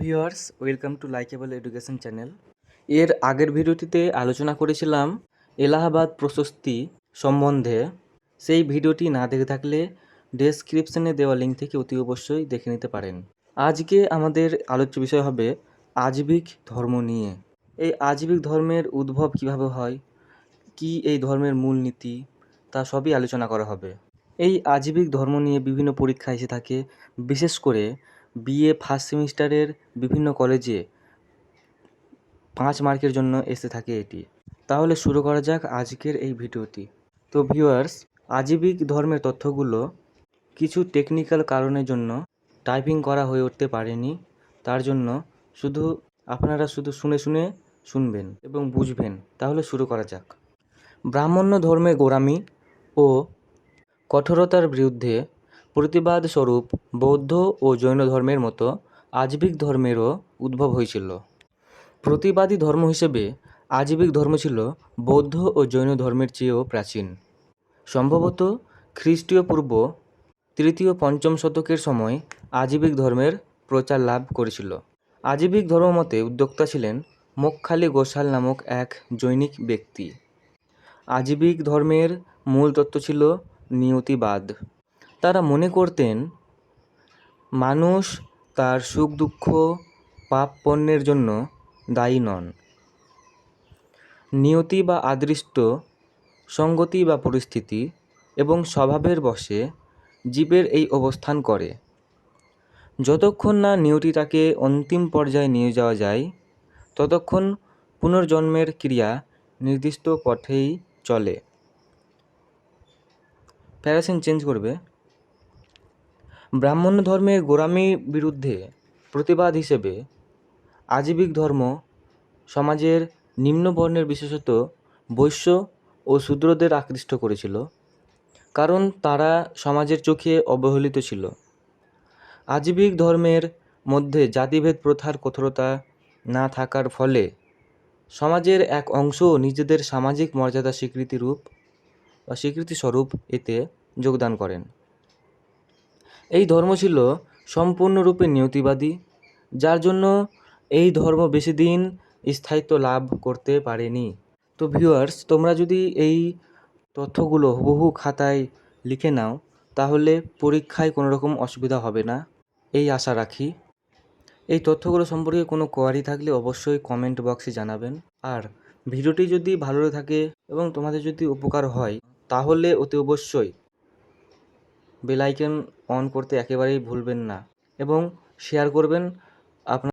Viewers welcome to likeable education channel এর আগের ভিডিওটিতে আলোচনা করেছিলাম এলাহাবাদ প্রশস্তি সম্বন্ধে। সেই ভিডিওটি না দেখে থাকলে ডেসক্রিপশনে দেওয়া লিঙ্ক থেকে অতি অবশ্যই দেখে নিতে পারেন। আজকে আমাদের আলোচ্য বিষয় হবে আজবিক ধর্ম নিয়ে। এই আজবিক ধর্মের উদ্ভব কীভাবে হয়? কি এই ধর্মের মূলনীতি তা সবই আলোচনা করা হবে। এই আজবিক ধর্ম নিয়ে বিভিন্ন পরীক্ষা এসে থাকে। বিশেষ করে বিএ ফার্স্ট সেমিস্টারের বিভিন্ন কলেজে পাঁচ মার্কের জন্য এসে থাকে এটি। তাহলে শুরু করা যাক আজকের এই ভিডিওটি। তো ভিউয়ার্স আজীবিক ধর্মের তথ্যগুলো কিছু টেকনিক্যাল কারণের জন্য টাইপিং করা হয়ে উঠতে পারেনি। তার জন্য শুধু আপনারা শুধু শুনে শুনে শুনবেন এবং বুঝবেন। তাহলে শুরু করা যাক। ব্রাহ্মণ্য ধর্মে গোড়ামি ও কঠোরতার বিরুদ্ধে প্রতিবাদ স্বরূপ বৌদ্ধ ও জৈন ধর্মের মতো আজবিক ধর্মেরও উদ্ভব হয়েছিল। প্রতিবাদী ধর্ম হিসেবে আজবিক ধর্ম ছিল বৌদ্ধ ও জৈন ধর্মের চেয়েও প্রাচীন। সম্ভবত খ্রিস্টীয় পূর্ব তৃতীয় পঞ্চম শতকের সময় আজীবিক ধর্মের প্রচার লাভ করেছিল। আজীবিক ধর্মমতে উদ্যোক্তা ছিলেন মোক্ষালী গোসাল নামক এক জৈনিক ব্যক্তি। আজীবিক ধর্মের মূল তত্ত্ব ছিল নিয়তিবাদ। তারা মনে করতেন, মানুষ তার সুখ দুঃখ, পাপ পণ্যের জন্য দায়ী নন। নিয়তি বা আদৃষ্ট, সঙ্গতি বা পরিস্থিতি এবং স্বভাবের বশে জীবের এই অবস্থান করে। যতক্ষণ না নিয়তিটাকে অন্তিম পর্যায়ে নিয়ে যাওয়া যায়, ততক্ষণ পুনর্জন্মের ক্রিয়া নির্দিষ্ট পথেই চলে। প্যারাসিন চেঞ্জ করবে। ব্রাহ্মণ্য ধর্মের গোড়ামির বিরুদ্ধে প্রতিবাদ হিসেবে আজীবিক ধর্ম, সমাজের নিম্ন বর্ণের বিশেষত বৈশ্য ও শূদ্রদের আকৃষ্ট করেছিল, কারণ তারা সমাজের চোখে অবহেলিত ছিল। আজীবিক ধর্মের মধ্যে জাতিভেদ প্রথার কঠোরতা না থাকার ফলে সমাজের এক অংশ নিজেদের সামাজিক মর্যাদা স্বীকৃতি রূপ বা স্বীকৃতিস্বরূপ এতে যোগদান করেন। এই ধর্ম ছিল সম্পূর্ণরূপে নিয়তিবাদী, যার জন্য এই ধর্ম বেশি দিন স্থায়িত্ব লাভ করতে পারেনি। তো ভিউয়ার্স তোমরা যদি এই তথ্যগুলো হুবহু খাতায় লিখে নাও, তাহলে পরীক্ষায় কোনো রকম অসুবিধা হবে না। এই আশা রাখি। এই তথ্যগুলো সম্পর্কে কোনো কোয়ারি থাকলে অবশ্যই কমেন্ট বক্সে জানাবেন। আর ভিডিওটি যদি ভালো থাকে এবং তোমাদের যদি উপকার হয়, তাহলে অতি অবশ্যই বেল আইকন অন করতে একেবারেই ভুলবেন না এবং শেয়ার করবেন আপনার